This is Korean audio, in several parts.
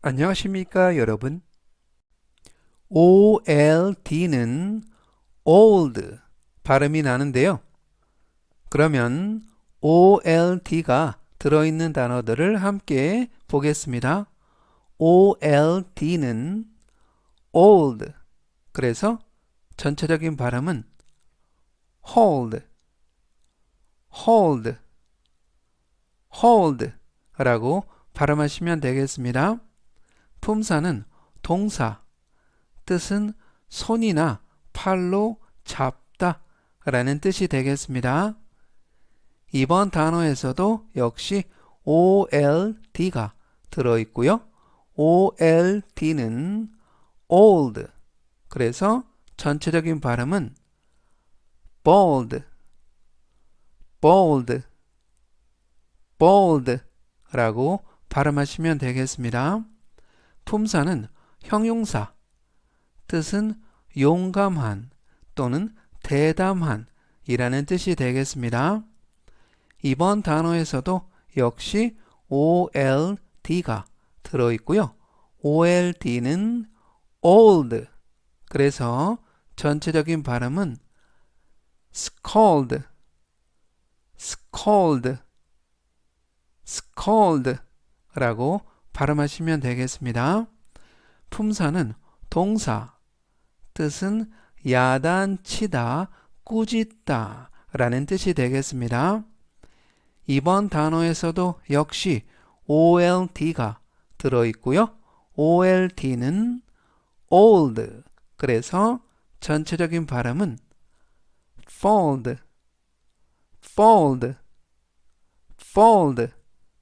안녕하십니까 여러분? OLD는 old 발음이 나는데요. 그러면 OLD가 들어있는 단어들을 함께 보겠습니다. OLD는 old. 그래서 전체적인 발음은 hold hold hold 라고 발음하시면 되겠습니다. 품사는 동사, 뜻은 손이나 팔로 잡다 라는 뜻이 되겠습니다. 이번 단어에서도 역시 OLD가 들어있고요. OLD는 old, 그래서 전체적인 발음은 bold, bold, bold 라고 발음하시면 되겠습니다. 품사는 형용사, 뜻은 용감한 또는 대담한 이라는 뜻이 되겠습니다. 이번 단어에서도 역시 OLD가 들어있고요. OLD는 old, 그래서 전체적인 발음은 scold, scold, scold 라고 발음하시면 되겠습니다. 품사는 동사, 뜻은 야단치다, 꾸짖다 라는 뜻이 되겠습니다. 이번 단어에서도 역시 OLD가 들어있고요. OLD는 old, 그래서 전체적인 발음은 fold, fold, fold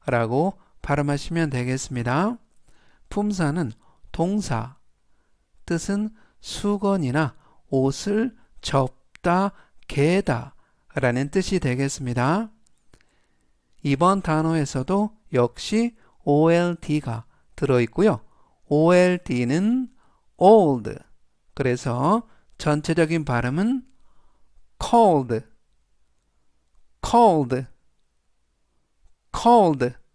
라고 발음하시면 되겠습니다. 품사는 동사, 뜻은 수건이나 옷을 접다, 개다 라는 뜻이 되겠습니다. 이번 단어에서도 역시 OLD가 들어있고요. OLD는 old, 그래서 전체적인 발음은 cold, cold, cold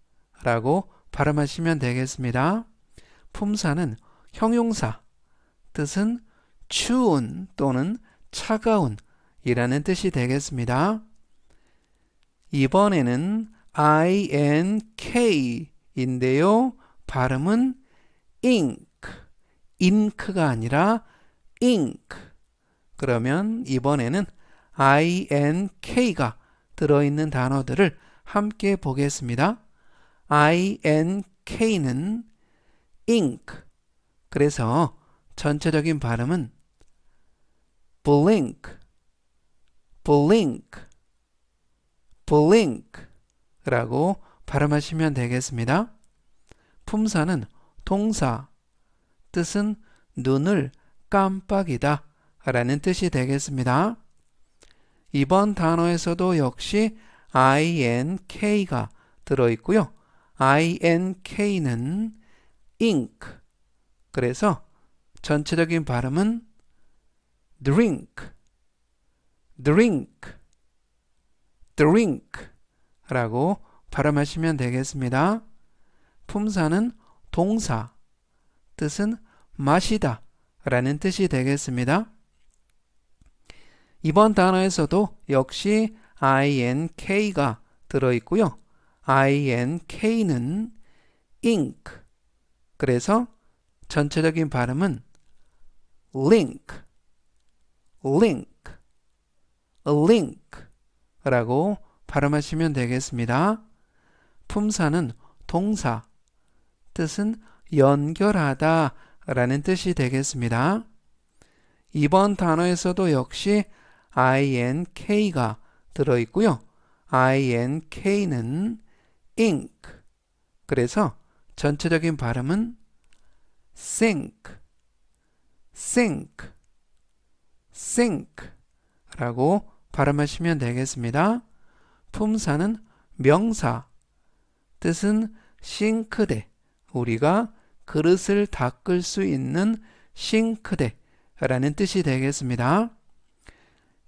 라고 발음하시면 되겠습니다. 품사는 형용사, 뜻은 추운 또는 차가운 이라는 뜻이 되겠습니다. 이번에는 ink인데요. 발음은 ink, ink가 아니라 ink. 그러면 이번에는 ink가 들어있는 단어들을 함께 보겠습니다. Ink는 ink. 그래서 전체적인 발음은 blink, blink, blink 라고 발음하시면 되겠습니다. 품사는 동사, 뜻은 눈을 깜빡이다 라는 뜻이 되겠습니다. 이번 단어에서도 역시 ink가 들어있고요. Ink는 ink. 그래서 전체적인 발음은 drink, drink, drink 라고 발음하시면 되겠습니다. 품사는 동사, 뜻은 마시다 라는 뜻이 되겠습니다. 이번 단어에서도 역시 ink가 들어있고요. Ink는 ink. 그래서 전체적인 발음은 link, link, link 라고 발음하시면 되겠습니다. 품사는 동사, 뜻은 연결하다 라는 뜻이 되겠습니다. 이번 단어에서도 역시 ink가 들어있고요. ink는 ink. 그래서 전체적인 발음은 sink, sink, sink 라고 발음하시면 되겠습니다. 품사는 명사, 뜻은 싱크대, 우리가 그릇을 닦을 수 있는 싱크대 라는 뜻이 되겠습니다.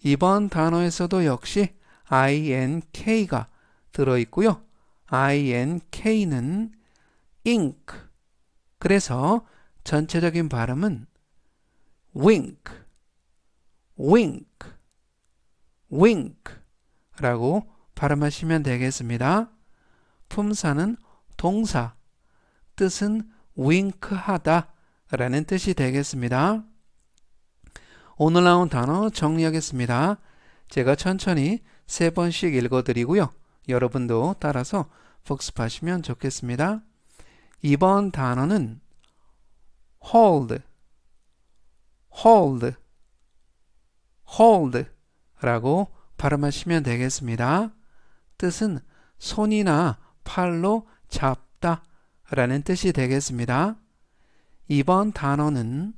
이번 단어에서도 역시 ink가 들어있고요. Ink는 ink. 그래서 전체적인 발음은 wink, wink, wink 라고 발음하시면 되겠습니다. 품사는 동사, 뜻은 윙크하다 라는 뜻이 되겠습니다. 오늘 나온 단어 정리하겠습니다. 제가 천천히 세 번씩 읽어드리고요. 여러분도 따라서 복습하시면 좋겠습니다. 이번 단어는 hold, hold, hold 라고 발음하시면 되겠습니다. 뜻은 손이나 팔로 잡다 라는 뜻이 되겠습니다. 이번 단어는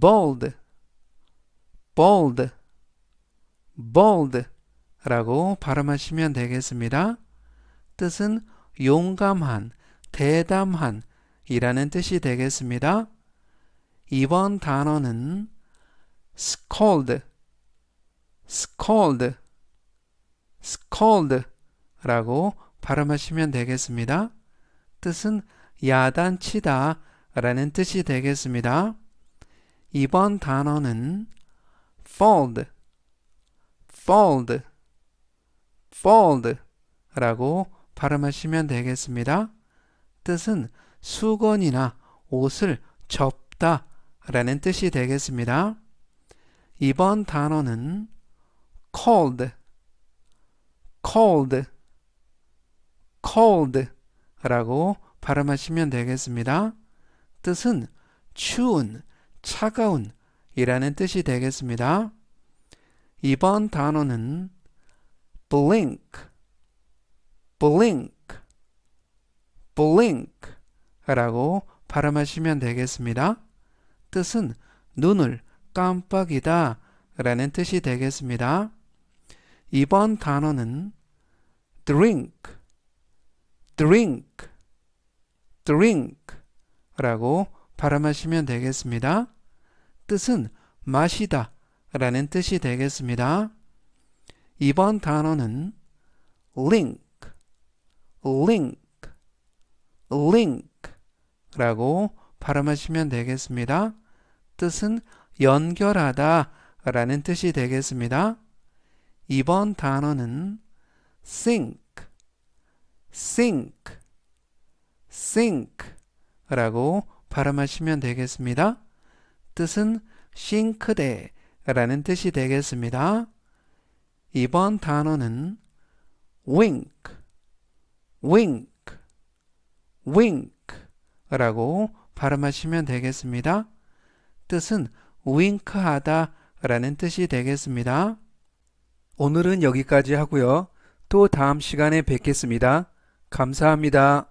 bold, bold, bold 라고 발음하시면 되겠습니다. 뜻은 용감한, 대담한 이라는 뜻이 되겠습니다. 이번 단어는 scold, scold, scold 라고 발음하시면 되겠습니다. 뜻은 야단치다 라는 뜻이 되겠습니다. 이번 단어는 fold, fold, fold 라고 발음하시면 되겠습니다. 뜻은 수건이나 옷을 접다 라는 뜻이 되겠습니다. 이번 단어는 cold, cold, cold 라고 발음하시면 되겠습니다. 뜻은 추운, 차가운 이라는 뜻이 되겠습니다. 이번 단어는 blink, blink, blink 라고 발음하시면 되겠습니다. 뜻은 눈을 깜빡이다 라는 뜻이 되겠습니다. 이번 단어는 drink, drink, drink 라고 발음하시면 되겠습니다. 뜻은 마시다 라는 뜻이 되겠습니다. 이번 단어는 link, link, link 라고 발음하시면 되겠습니다. 뜻은 연결하다 라는 뜻이 되겠습니다. 이번 단어는 sink, sink, sink 라고 발음하시면 되겠습니다. 뜻은 싱크대 라는 뜻이 되겠습니다. 이번 단어는 wink, wink, wink 라고 발음하시면 되겠습니다. 뜻은 윙크하다 라는 뜻이 되겠습니다. 오늘은 여기까지 하고요. 또 다음 시간에 뵙겠습니다. 감사합니다.